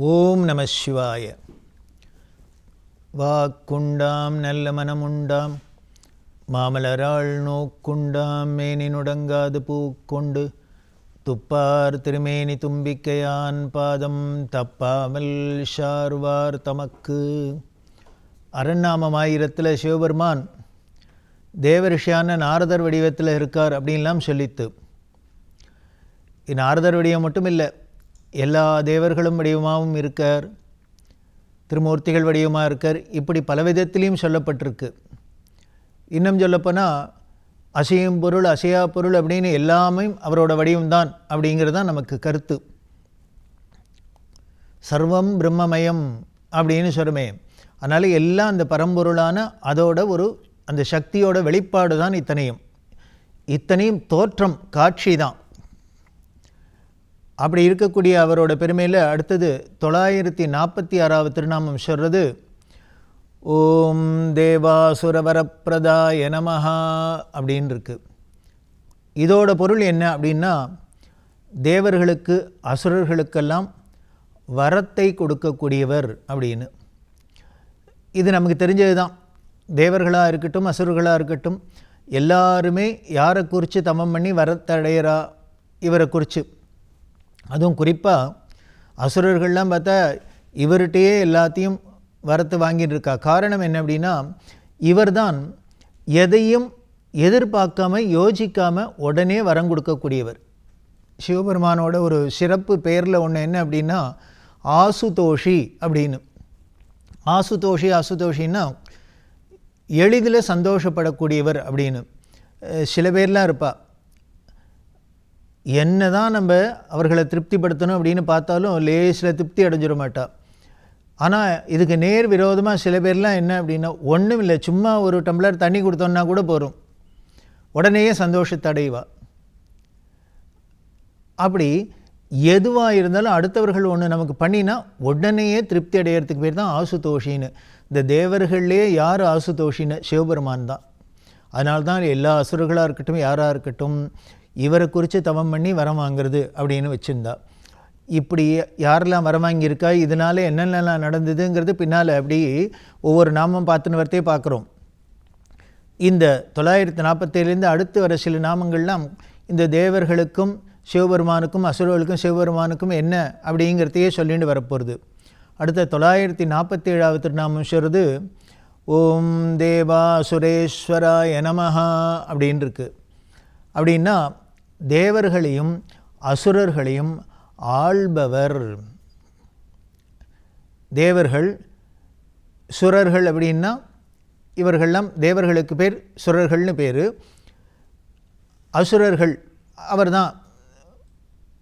ஓம் நம சிவாய. வாக்குண்டாம் நல்ல மனமுண்டாம். மாமலராள் நோக்குண்டாம் மேனி நுடங்காது பூக்கொண்டு. துப்பார் திருமேனி தும்பிக்கையான் பாதம் தப்பாமல் ஷார்வார் தமக்கு. அரண்நாமமாயிரத்தில் சிவபெருமான் தேவரிஷியான நாரதர் வடிவத்தில் இருக்கார் அப்படின்லாம் சொல்லித்து. நாரதர் வடிவம் மட்டும் இல்லை எல்லா தேவர்களும் வடிவமாகவும் இருக்கார் திருமூர்த்திகள் வடிவமாக இருக்கார் இப்படி பல விதத்திலையும் சொல்லப்பட்டிருக்கு. இன்னும் சொல்லப்போனால் அசையும் பொருள் அசையா பொருள் அப்படின்னு எல்லாமே அவரோட வடிவம்தான் அப்படிங்கிறது தான் நமக்கு கருத்து. சர்வம் பிரம்மமயம் அப்படின்னு சொல்லுமே. அதனால் எல்லாம் அந்த பரம்பொருளான அதோட ஒரு அந்த சக்தியோட வெளிப்பாடு தான் இத்தனையும். இத்தனையும் தோற்றம் காட்சி தான் அப்படி இருக்கக்கூடிய அவரோட பெருமையில் அடுத்தது தொள்ளாயிரத்தி நாற்பத்தி ஆறாவது திருநாமம் சொல்கிறது ஓம் தேவாசுரவரப்பிரதாய நமஹா அப்படின்னு இருக்கு இதோட பொருள் என்ன அப்படின்னா தேவர்களுக்கு அசுரர்களுக்கெல்லாம் வரத்தை கொடுக்கக்கூடியவர் அப்படின்னு. இது நமக்கு தெரிஞ்சது தான் தேவர்களாக இருக்கட்டும் அசுரர்களாக இருக்கட்டும் எல்லாருமே யாரை குறித்து தமம் பண்ணி வரத்தடையிறா இவரை குறித்து அதுவும் குறிப்பாக அசுரர்கள்லாம் பார்த்தா இவர்கிட்டயே எல்லாத்தையும் வரத்து வாங்கிட்டு இருக்கா காரணம் என்ன அப்படின்னா இவர்தான் எதையும் எதிர்பார்க்காம யோசிக்காமல் உடனே வரம் கொடுக்கக்கூடியவர். சிவபெருமானோட ஒரு சிறப்பு பெயரில் ஒன்று என்ன அப்படின்னா ஆசுதோஷி அப்படின்னு. ஆசுதோஷி ஆசுதோஷின்னா எளிதில் சந்தோஷப்படக்கூடியவர் அப்படின்னு. சில பேர்லாம் இருப்பாள் என்ன தான் நம்ம அவர்களை திருப்திப்படுத்தணும் அப்படின்னு பார்த்தாலும் லேசில் திருப்தி அடைஞ்சிட மாட்டா. ஆனால் இதுக்கு நேர் விரோதமாக சில பேர்லாம் என்ன அப்படின்னா ஒன்றும் இல்லை சும்மா ஒரு டம்ளர் தண்ணி கொடுத்தோன்னா கூட போகிறோம் உடனேயே சந்தோஷத்தை அடைவா. அப்படி எதுவாக இருந்தாலும் அடுத்தவர்கள் ஒன்று நமக்கு பண்ணினா உடனேயே திருப்தி அடையிறதுக்கு பேர் தான் ஆசுதோஷின்னு. இந்த தேவர்கள்லேயே யார் ஆசுதோஷின்னு? சிவபெருமான் தான். அதனால்தான் எல்லா அசுரர்களாக இருக்கட்டும் யாராக இருக்கட்டும் இவரை குறித்து தவம் பண்ணி வரம் வாங்குறது அப்படின்னு வச்சுருந்தா. இப்படி யாரெல்லாம் வரம் வாங்கியிருக்கா? இதனால என்னென்னலாம் நடந்ததுங்கிறது பின்னால் அப்படி ஒவ்வொரு நாமம் பார்த்துன்னு வரத்தே பார்க்குறோம். இந்த தொள்ளாயிரத்தி நாற்பத்தேழுலேருந்து அடுத்து வர சில நாமங்கள்லாம் இந்த தேவர்களுக்கும் சிவபெருமானுக்கும் அசுரர்களுக்கும் சிவபெருமானுக்கும் என்ன அப்படிங்கிறதையே சொல்லிட்டு வரப்போகிறது அடுத்த தொள்ளாயிரத்தி நாற்பத்தேழாவது திருநாமம் சொல்கிறது ஓம் தேவா சுரேஸ்வராய நமஹா அப்படின்னு இருக்குது அப்படின்னா தேவர்களையும் அசுரர்களையும் ஆள்பவர். தேவர்கள் சுரர்கள் அப்படின்னா இவர்கள்லாம் தேவர்களுக்கு பேர் சுரர்கள்னு பேர். அசுரர்கள் அவர்தான்.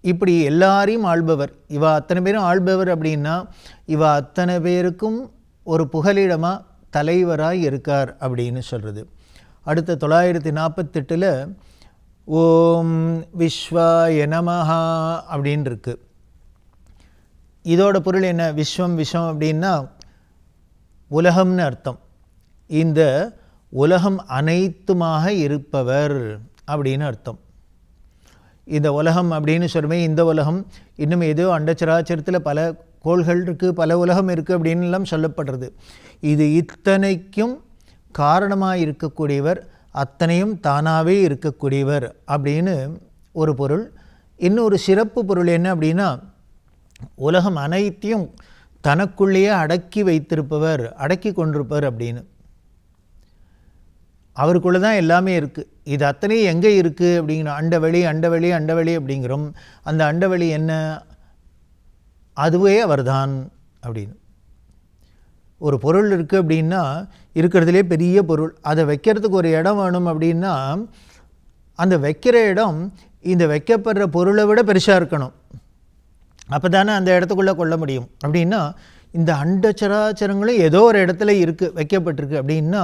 இப்படி எல்லாரையும் ஆள்பவர். இவ அத்தனை பேரும் ஆள்பவர் அப்படின்னா இவ அத்தனை பேருக்கும் ஒரு புகலிடமாக தலைவராக இருக்கார் அப்படின்னு சொல்கிறது அடுத்த தொள்ளாயிரத்தி நாற்பத்தெட்டில் ஓம் விஸ்வாய நமஹா அப்படின்னு இருக்கு இதோட பொருள் என்ன? விஸ்வம் விஷம் அப்படின்னா உலகம்னு அர்த்தம். இந்த உலகம் அனைத்துமாக இருப்பவர் அப்படின்னு அர்த்தம். இந்த உலகம் அப்படின்னு சொல்லுமே இந்த உலகம் இன்னும் ஏதோ அண்டச்சராச்சரத்தில் பல கோள்கள் இருக்குது பல உலகம் இருக்குது அப்படின்லாம் சொல்லப்படுறது. இது இத்தனைக்கும் காரணமாக இருக்கக்கூடியவர் அத்தனையும் தானாகவே இருக்கக்கூடியவர் அப்படின்னு ஒரு பொருள். இன்னொரு சிறப்பு பொருள் என்ன அப்படின்னா உலகம் அனைத்தையும் தனக்குள்ளேயே அடக்கி வைத்திருப்பவர் அடக்கி கொண்டிருப்பவர் அப்படின்னு. அவருக்குள்ளே தான் எல்லாமே இருக்குது இது அத்தனையும் எங்கே இருக்குது அப்படிங்கிற அண்டவெளி அண்டவெளி அண்டவெளி அப்படிங்கிறோம். அந்த அண்டவெளி என்ன? அதுவே அவர்தான் அப்படின்னு. ஒரு பொருள் இருக்குது அப்படின்னா இருக்கிறதுலே பெரிய பொருள். அதை வைக்கிறதுக்கு ஒரு இடம் வேணும் அப்படின்னா அந்த வைக்கிற இடம் இந்த வைக்கப்படுற பொருளை விட பெருசாக இருக்கணும். அப்போ தானே அந்த இடத்துக்குள்ளே கொள்ள முடியும். அப்படின்னா இந்த அண்டச்சராச்சரங்களும் ஏதோ ஒரு இடத்துல இருக்குது வைக்கப்பட்டிருக்கு அப்படின்னா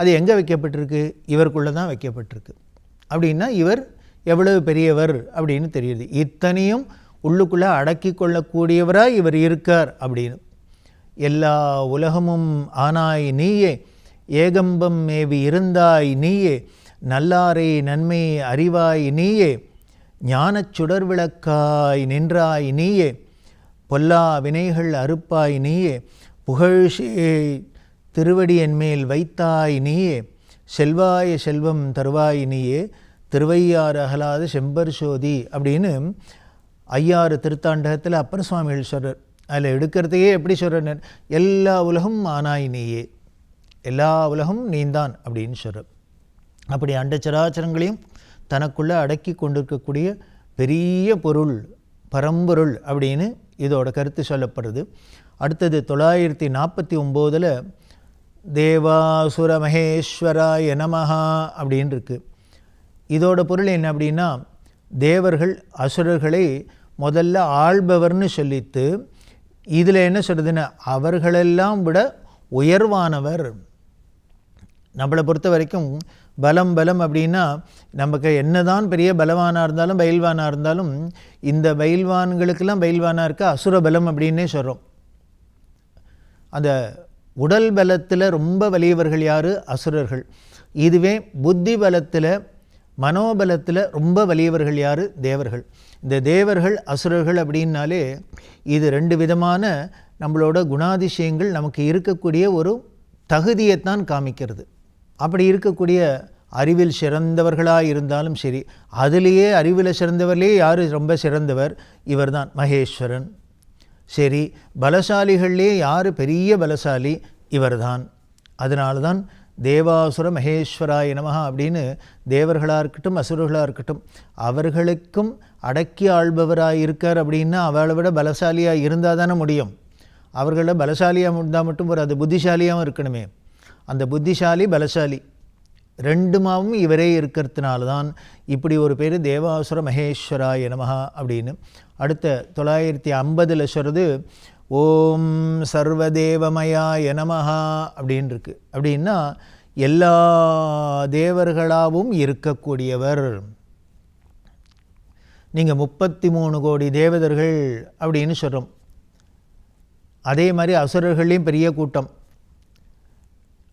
அது எங்கே வைக்கப்பட்டிருக்கு? இவருக்குள்ளே தான் வைக்கப்பட்டிருக்கு. அப்படின்னா இவர் எவ்வளவு பெரியவர் அப்படின்னு தெரியுது. இத்தனையும் உள்ளுக்குள்ளே அடக்கி கொள்ளக்கூடியவராக இவர் இருக்கார் அப்படின்னு. எல்லா உலகமும் ஆனாய் நீயே ஏகம்பம் மேவி இருந்தாய் நீயே நல்லாரை நன்மை அறிவாய் நீயே ஞானச் சுடர் விளக்காய் நின்றாய் நீயே பொல்லா வினைகள் அறுப்பாய் நீயே புகழ்ஷே திருவடி மேல் வைத்தாய் நீயே செல்வாய செல்வம் தருவாய் நீயே திருவையாறு அகலாத செம்பர் சோதி அப்படின்னு ஐயாறு திருத்தாண்டகத்தில் அப்பர் சுவாமிகள் சொல்கிறார் அதில் எடுக்கிறதையே எப்படி சொல்கிறேன் எல்லா உலகம் ஆனாய் நீயே எல்லா உலகம் நீந்தான் அப்படின்னு சொல்கிற அப்படி அண்டச்சராச்சரங்களையும் தனக்குள்ளே அடக்கி கொண்டிருக்கக்கூடிய பெரிய பொருள் பரம்பொருள் அப்படின்னு இதோட கருத்து சொல்லப்படுறது அடுத்தது தொள்ளாயிரத்தி நாற்பத்தி ஒம்போதில் தேவாசுர மகேஸ்வராய நமஹா அப்படின்னு இருக்கு. இதோட பொருள் என்ன அப்படின்னா தேவர்கள் அசுரர்களை முதல்ல ஆள்பவர்னு சொல்லித்து இதில் என்ன சொல்கிறதுன்னா அவர்களெல்லாம் விட உயர்வானவர். நம்மளை பொறுத்த வரைக்கும் பலம் பலம் அப்படின்னா நமக்கு என்னதான் பெரிய பலவானாக இருந்தாலும் பயில்வானாக இருந்தாலும் இந்த பயில்வான்களுக்கெல்லாம் பயில்வானாக இருக்க அசுர பலம் அப்படின்னே சொல்கிறோம் அந்த உடல் பலத்தில் ரொம்ப வலியவர்கள் யார்? அசுரர்கள். இதுவே புத்தி பலத்தில் மனோபலத்தில் ரொம்ப வலியவர்கள் யார்? தேவர்கள். இந்த தேவர்கள் அசுரர்கள் அப்படின்னாலே இது ரெண்டு விதமான நம்மளோட குணாதிசயங்கள் நமக்கு இருக்கக்கூடிய ஒரு தகுதியைத்தான் காமிக்கிறது. அப்படி இருக்கக்கூடிய அறிவில் சிறந்தவர்களாக இருந்தாலும் சரி அதிலேயே அறிவில் சிறந்தவர்களே யார் ரொம்ப சிறந்தவர்? இவர்தான் மகேஸ்வரன். சரி பலசாலிகள்லேயே யார் பெரிய பலசாலி? இவர்தான். அதனால தான் தேவாசுர மகேஸ்வராய நமகா அப்படின்னு தேவர்களாக இருக்கட்டும் அசுரர்களாக இருக்கட்டும் அவர்களுக்கும் அடக்கி ஆள்பவராக இருக்கார் அப்படின்னா அவளை விட பலசாலியாக இருந்தால் தானே முடியும். அவர்களை பலசாலியாக இருந்தால் மட்டும் ஒரு அது புத்திசாலியாகவும் இருக்கணுமே. அந்த புத்திசாலி பலசாலி ரெண்டுமாவும் இவரே இருக்கிறதுனால தான் இப்படி ஒரு பேர் தேவாசுர மகேஸ்வராய நமகா அப்படின்னு. அடுத்த தொள்ளாயிரத்தி ஐம்பதில் சொல்கிறது ஓம் சர்வதேவமயாய நமஹா அப்படின்னு இருக்கு அப்படின்னா எல்லா தேவர்களாகவும் இருக்கக்கூடியவர். நீங்கள் முப்பத்தி மூணு கோடி தேவதர்கள் அப்படின்னு சொல்கிறோம் அதே மாதிரி அசுரர்களையும் பெரிய கூட்டம்.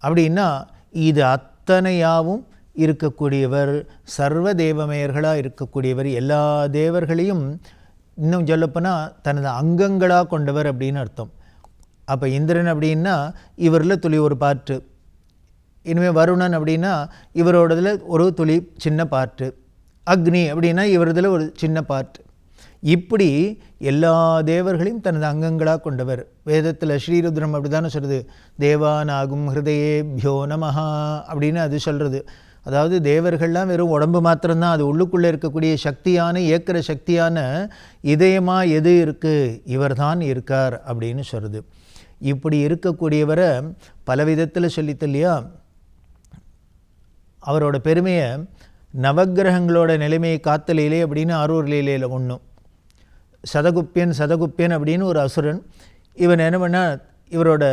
அப்படின்னா இது அத்தனையாவும் இருக்கக்கூடியவர் சர்வ தேவமயர்களாக இருக்கக்கூடியவர் எல்லா தேவர்களையும் இன்னும் சொல்லப்போனால் தனது அங்கங்களாக கொண்டவர் அப்படின்னு அர்த்தம். அப்போ இந்திரன் அப்படின்னா இவரில் துளி ஒரு பாட்டு. இனிமேல் வருணன் அப்படின்னா இவரோடதில் ஒரு துளி சின்ன பாட்டு. அக்னி அப்படின்னா இவரதில் ஒரு சின்ன பாட்டு. இப்படி எல்லா தேவர்களையும் தனது அங்கங்களாக கொண்டவர். வேதத்தில் ஸ்ரீருத்ரம் அப்படி தானே சொல்கிறது தேவானாகும் ஹிருதயே பியோ நமஹா அப்படின்னு அது சொல்கிறது அதாவது தேவர்கள்லாம் வெறும் உடம்பு மாத்திரம்தான் அது உள்ளுக்குள்ளே இருக்கக்கூடிய சக்தியான இயக்கிற சக்தியான இதயமாக எது இருக்குது இவர் தான் இருக்கார் அப்படின்னு சொல்கிறது இப்படி இருக்கக்கூடியவரை பல விதத்தில் சொல்லித்து இல்லையா? அவரோட பெருமையை நவக்கிரகங்களோட நிலைமையை காத்தலையிலே அப்படின்னு ஆரூர் லீலையில் ஒன்றும் சதகுப்பியன் சதகுப்பியன் அப்படின்னு ஒரு அசுரன். இவன் என்ன பண்ணால் இவரோட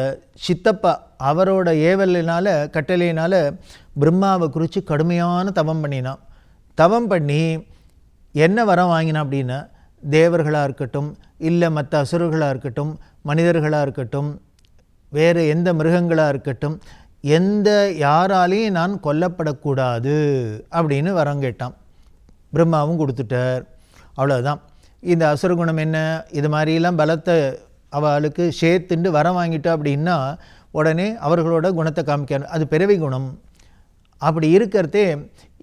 சித்தப்பா அவரோட ஏவலினால் கட்டளையினால் பிரம்மாவை குறித்து கடுமையான தவம் பண்ணினான். தவம் பண்ணி என்ன வரம் வாங்கினான் அப்படின்னா தேவர்களாக இருக்கட்டும் இல்லை மற்ற அசுரர்களாக இருக்கட்டும் மனிதர்களாக இருக்கட்டும் வேறு எந்த மிருகங்களாக இருக்கட்டும் எந்த யாராலையும் நான் கொல்லப்படக்கூடாது அப்படின்னு வரம் கேட்டான். பிரம்மாவும் கொடுத்துட்டார். அவ்வளோதான் இந்த அசுரகுணம் என்ன? இது மாதிரிலாம் பலத்தை அவளுக்கு சேர்த்துண்டு வரம் வாங்கிட்டா அப்படின்னா உடனே அவர்களோட குணத்தை காமிக்கணும் அது பிறவி குணம். அப்படி இருக்கிறதே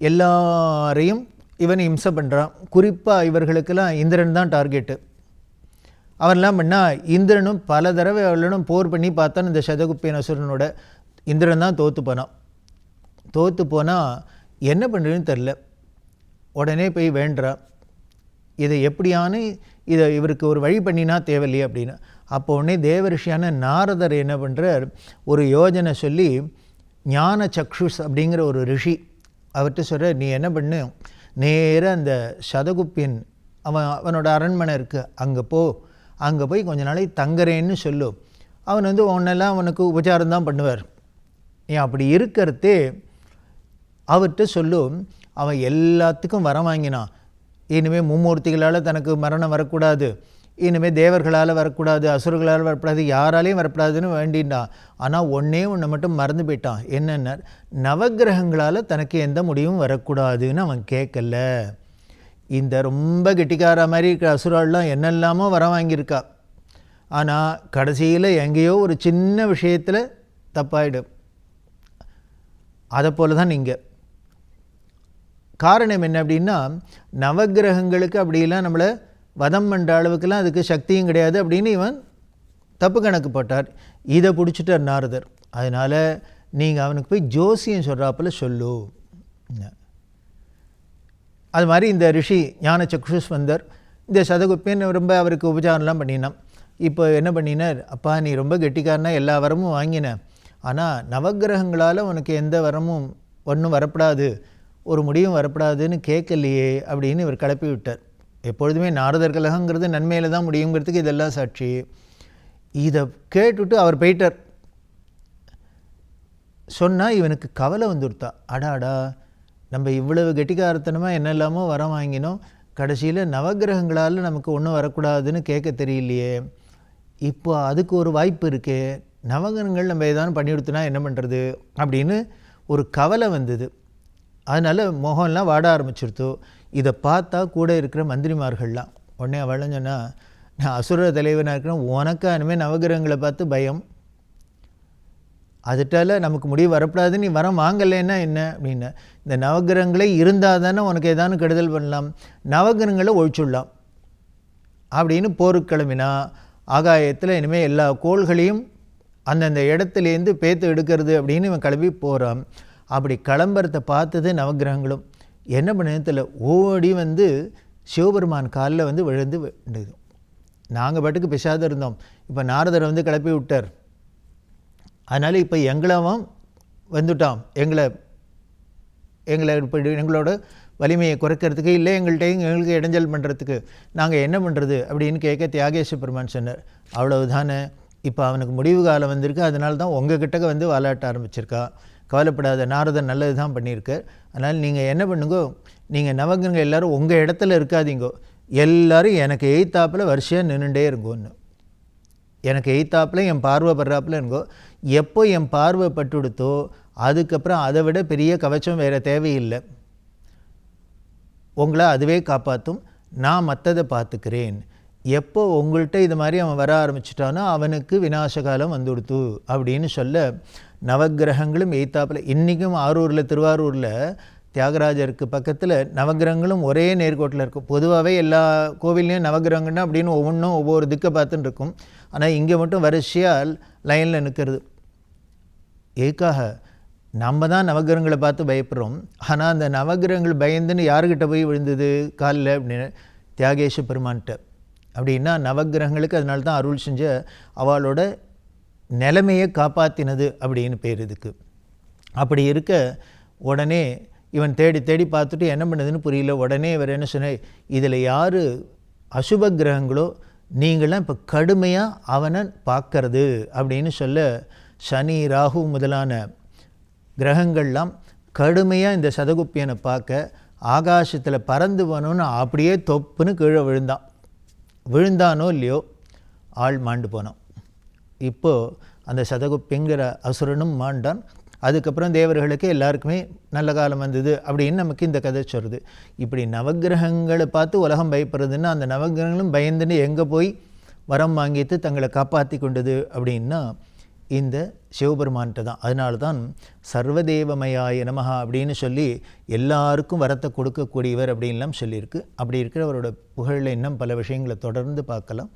எல்லாரையும் இவன் இம்சை பண்ணுறான் குறிப்பாக இவர்களுக்கெல்லாம் இந்திரன் தான் டார்கெட்டு அவன்லாம் பண்ணால் இந்திரனும் பல தடவை அவளுடன் போர் பண்ணி பார்த்தான் இந்த சதகுப்பியன் அசுரனோட. இந்திரன் தான் தோற்று போனான். தோற்று போனால் என்ன பண்ணுறதுன்னு தெரில உடனே போய் வேண்டுறான் இதை எப்படியானு இதை இவருக்கு ஒரு வழி பண்ணினா தேவையில்லையே அப்படின்னு. அப்போ உடனே தேவரிஷியான நாரதர் என்ன பண்ணுறார் ஒரு யோஜனை சொல்லி ஞான சக்ஷுஸ் அப்படிங்கிற ஒரு ரிஷி அவர்கிட்ட சொல்கிற நீ என்ன பண்ணு? நேராக அந்த சதகுப்பின் அவன் அவனோட அரண்மனை இருக்குது அங்கே போ. அங்கே போய் கொஞ்ச நாளைக்கு தங்குறேன்னு சொல்லு. அவன் வந்து உன்னெல்லாம் அவனுக்கு உபச்சாரம் தான் பண்ணுவார். நீ அப்படி இருக்கிறதே அவர்கிட்ட சொல்லும் அவன் எல்லாத்துக்கும் வரம் வாங்கினான். இனிமேல் மும்மூர்த்திகளால் தனக்கு மரணம் வரக்கூடாது. இனிமேல் தேவர்களால் வரக்கூடாது அசுரர்களால் வரக்கூடாது யாராலையும் வரக்கூடாதுன்னு வேண்டின்றான் ஆனால் ஒன்றே ஒன்று மட்டும் மறந்து போயிட்டான். என்னென்ன நவகிரகங்களால் தனக்கு எந்த முடிவும் வரக்கூடாதுன்னு அவன் கேட்கல. இந்த ரொம்ப கெட்டிக்கார மாதிரி இருக்கிற அசுரால்லாம் என்னெல்லாமோ வர வாங்கியிருக்கா. ஆனால் கடைசியில் எங்கேயோ ஒரு சின்ன விஷயத்தில் தப்பாயிடும். அதை போல தான் நீங்கள் காரணம் என்ன அப்படின்னா நவக்கிரகங்களுக்கு அப்படிலாம் நம்மளை வதம் பண்ணுற அளவுக்குலாம் அதுக்கு சக்தியும் கிடையாது அப்படின்னு இவன் தப்பு கணக்கு போட்டார். இதை பிடிச்சிட்டார் நாரதர். அதனால் நீங்கள் அவனுக்கு போய் ஜோசியம் சொல்கிறாப்புல சொல்லு. அது மாதிரி இந்த ரிஷி ஞான சக்ஷுஸ் வந்தார். இந்த சதகுப்பின்னு ரொம்ப அவருக்கு உபச்சாரம்லாம் பண்ணினான். இப்போ என்ன பண்ணினார்? அப்பா நீ ரொம்ப கெட்டிக்காரனா எல்லா வரமும் வாங்கின. ஆனால் நவக்கிரகங்களால் உனக்கு எந்த வரமும் ஒன்றும் வரப்படாது. ஒரு முடிவும் வரப்படாதுன்னு கேட்கலையே அப்படின்னு இவர் கிளப்பி விட்டார். எப்பொழுதுமே நாரதர் கலகங்கிறது நன்மையில் தான் முடியுங்கிறதுக்கு இதெல்லாம் சாட்சி. இதை கேட்டுட்டு அவர் போயிட்டார். சொன்னால் இவனுக்கு கவலை வந்துடுத்தா. அடாடா நம்ம இவ்வளவு கெட்டிக்காரத்தனமாக என்னெல்லாமோ வரம் வாங்கினோம். கடைசியில் நவக்கிரகங்களால் நமக்கு ஒன்றும் வரக்கூடாதுன்னு கேட்க தெரியலையே. இப்போ அதுக்கு ஒரு வாய்ப்பு இருக்கே. நவகிரகங்கள் நம்ம ஏதாவது பண்ணி கொடுத்தனா என்ன பண்ணுறது அப்படின்னு ஒரு கவலை வந்தது. அதனால் முகம்லாம் வாட ஆரம்பிச்சிருத்தோ. இதை பார்த்தா கூட இருக்கிற மந்திரிமார்கள்லாம் உடனே அவளும் சொன்னால் நான் அசுர தலைவனாக இருக்கிறேன் உனக்கா இனிமேல் நவகிரகங்களை பார்த்து பயம். அதுட்டால நமக்கு முடிவு வரப்படாது நீ வரம் வாங்கலைன்னா என்ன? அப்படின்னு. இந்த நவகிரகங்களே இருந்தால் தானே உனக்கு ஏதாவது கெடுதல் பண்ணலாம். நவகிரகங்களை ஒழிச்சுடலாம். அப்படின்னு போருக்கு கிளம்பினா ஆகாயத்தில் இனிமேல் எல்லா கோள்களையும் அந்தந்த இடத்துலேருந்து பேத்து எடுக்கிறது அப்படின்னு இவன் கிளம்பி போகிறான் அப்படி கிளம்புறத பார்த்தது நவகிரகங்களும். என்ன பண்ணதில் ஓடி வந்து சிவபெருமான் காலில் வந்து விழுந்து விழுந்தது நாங்கள் பாட்டுக்கு பிசாத இருந்தோம். இப்போ நாரதர் வந்து கிளப்பி விட்டார். அதனால் இப்போ எங்களவும் வந்துட்டான். எங்களை எங்களை இப்படி எங்களோட வலிமையை குறைக்கிறதுக்கு இல்லை எங்கள்கிட்டையும் எங்களுக்கு இடைஞ்சல் பண்ணுறதுக்கு நாங்கள் என்ன பண்ணுறது அப்படின்னு கேட்க தியாகேஷ பெருமான் சொன்னார். அவ்வளவுதானே. இப்போ அவனுக்கு முடிவு காலம் வந்திருக்கு. அதனால தான் உங்கள் கிட்டக்க வந்து வாலாட்ட ஆரம்பிச்சிருக்கா. கவலைப்படாத நாரதன் நல்லது தான் பண்ணியிருக்கார் அதனால் நீங்கள் என்ன பண்ணுங்கோ நீங்கள் நவகிரங்க எல்லோரும் உங்கள் இடத்துல இருக்காதீங்கோ. எல்லோரும் எனக்கு எய்த்தாப்பில் வரிசையாக நின்றுட்டே இருங்கோன்னு. எனக்கு எய்த்தாப்பில் என் பார்வை படுறாப்புல இருங்கோ. எப்போ என் பார்வை பட்டுடுத்தோ அதுக்கப்புறம் அதை விட பெரிய கவச்சம் வேறு தேவையில்லை. உங்களை அதுவே காப்பாற்றும் நான் மற்றதை பார்த்துக்கிறேன். எப்போ உங்கள்கிட்ட இது மாதிரி அவன் வர ஆரம்பிச்சிட்டானோ அவனுக்கு விநாசகாலம் வந்துடுத்து அப்படின்னு சொல்ல நவக்கிரகங்களும் எய்த்தாப்பில் இன்றைக்கும் ஆரூரில் திருவாரூரில் தியாகராஜருக்கு பக்கத்தில் நவக்கிரகங்களும் ஒரே நேர்கோட்டில் இருக்கும். பொதுவாகவே எல்லா கோவில்லையும் நவக்கிரகங்கள்னா அப்படின்னு ஒவ்வொன்றும் ஒவ்வொரு திக்கை பார்த்துன்னு இருக்கும். ஆனால் இங்கே மட்டும் வரிசையாக லைனில் நிற்கிறது ஏக்காக நம்ம தான் நவகிரகங்களை பார்த்து பயப்படுறோம். ஆனால் அந்த நவகிரகங்கள் பயந்துன்னு யாருக்கிட்ட போய் விழுந்தது காலில் அப்படின்னு தியாகேஷ பெருமான்கிட்ட அப்படின்னா நவகிரகங்களுக்கு அதனால தான் அருள் செஞ்ச அவளோட நிலைமையை காப்பாற்றினது அப்படின்னு பேர் இதுக்கு. அப்படி இருக்க உடனே இவன் தேடி தேடி பார்த்துட்டு என்ன பண்ணுதுன்னு புரியல. உடனே இவர் என்ன சொன்னார்? இதில் யார் அசுப கிரகங்களோ நீங்களாம் இப்போ கடுமையாக அவனை பார்க்கறது அப்படின்னு சொல்ல சனி ராகு முதலான கிரகங்கள்லாம் கடுமையாக இந்த சதகுப்பியனை பார்க்க ஆகாசத்தில் பறந்து போனோன்னு அப்படியே தொப்புன்னு கீழே விழுந்தான். விழுந்தானோ இல்லையோ ஆள் மாண்டு போனான். இப்போது அந்த சதகுப்பிங்கிற அசுரனும் மாண்டான். அதுக்கப்புறம் தேவர்களுக்கு எல்லாருக்குமே நல்ல காலம் வந்தது அப்படின்னு நமக்கு இந்த கதை சொல்கிறது இப்படி நவக்கிரகங்களை பார்த்து உலகம் பயப்படுறதுன்னா அந்த நவக்கிரகங்களும் பயந்துன்னு எங்கே போய் வரம் வாங்கிட்டு தங்களை காப்பாற்றி கொண்டது அப்படின்னா இந்த சிவபெருமான்கிட்ட தான். அதனால தான் சர்வதேவமயாய நமஹா அப்படின்னு சொல்லி எல்லாருக்கும் வரத்தை கொடுக்கக்கூடியவர் அப்படின்லாம் சொல்லியிருக்கு. அப்படி இருக்கிறவரோட புகழில் இன்னும் பல விஷயங்களை தொடர்ந்து பார்க்கலாம்.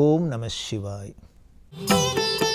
ஓம் நம சிவாய். Thank you.